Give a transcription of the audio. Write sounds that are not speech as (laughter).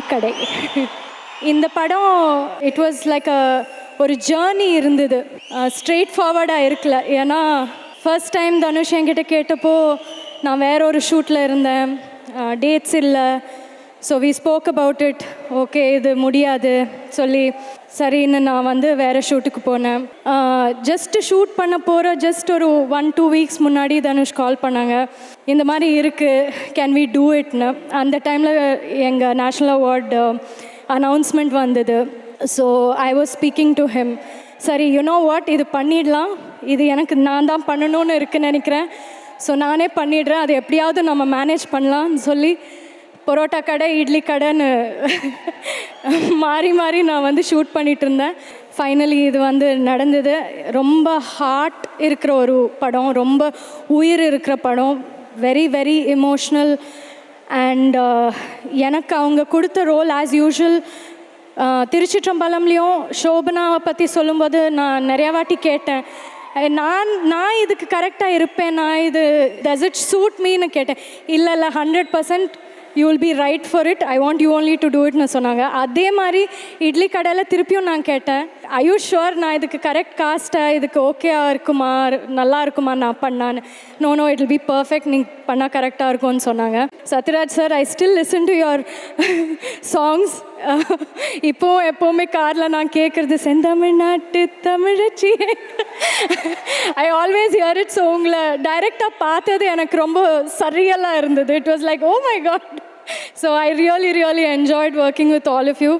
கடை இந்த படம் இட் வாஸ் லைக் அ ஒரு ஜேர்னி இருந்தது. ஸ்ட்ரெயிட் ஃபார்வர்டாக இருக்கல. ஏன்னா ஃபர்ஸ்ட் டைம் தனுஷ் என்கிட்ட கேட்டப்போ நான் வேற ஒரு ஷூட்டில் இருந்தேன். டேட்ஸ் இல்லை. So we spoke about it okay இது முடியாது. சொல்லி சரின்னு நான் வந்து வேறு ஷூட்டுக்கு போனேன். ஜஸ்ட்டு ஷூட் பண்ண போகிற ஜஸ்ட் ஒரு ஒன் டூ வீக்ஸ் முன்னாடி தனுஷ் கால் பண்ணாங்க. இந்த மாதிரி இருக்குது கேன் வி டூ இட்னு அந்த டைமில் எங்கள் நேஷ்னல் அவார்டு அனௌன்ஸ்மெண்ட் வந்தது. So I was speaking to him சரி யூனோ வாட் இது பண்ணிடலாம். இது எனக்கு நான் தான் பண்ணணும்னு இருக்குன்னு நினைக்கிறேன். ஸோ நானே பண்ணிடுறேன். அது எப்படியாவது நம்ம மேனேஜ் பண்ணலாம்னு சொல்லி பரோட்டா கடை இட்லி கடைன்னு (laughs) மாறி மாறி நான் வந்து ஷூட் பண்ணிட்டு இருந்தேன் ஃபைனலி இது வந்து நடந்தது. ரொம்ப ஹார்ட் இருக்கிற ஒரு படம். ரொம்ப உயிர் இருக்கிற படம். வெரி வெரி எமோஷ்னல் அண்ட் எனக்கு அவங்க கொடுத்த ரோல் ஆஸ் யூஷுவல் uh, திருச்சிற்றம்பலம்லேயும் ஷோபனாவை பற்றி சொல்லும்போது நான் நிறையா வாட்டி கேட்டேன். நான் நான் இதுக்கு கரெக்டாக இருப்பேன்? நான் இது டஸ் இட் சூட் மீன்னு கேட்டேன். இல்லை இல்லை hundred percent you will be right for it I want you only to do இட்னு சொன்னாங்க. அதே மாதிரி இட்லி கடையில் திருப்பியும் நான் கேட்டேன். ஐயூ ஷுவர் நான் இதுக்கு கரெக்ட் காஸ்ட்டாக இதுக்கு ஓகேவா இருக்குமா நல்லா இருக்குமா நான் பண்ணான்னு no no it will be perfect நீங்கள் பண்ணால் கரெக்டாக இருக்கும்னு சொன்னாங்க Sathyaraj sir I still listen to your songs இப்போவும் எப்போவுமே காரில் நான் கேட்குறது செந்தமிழ்நாட்டு தமிழச்சி I always hear it so உங்களை டைரெக்டாக பார்த்தது எனக்கு ரொம்ப சரியலாக இருந்தது it was like oh my God so I really really enjoyed working with all of you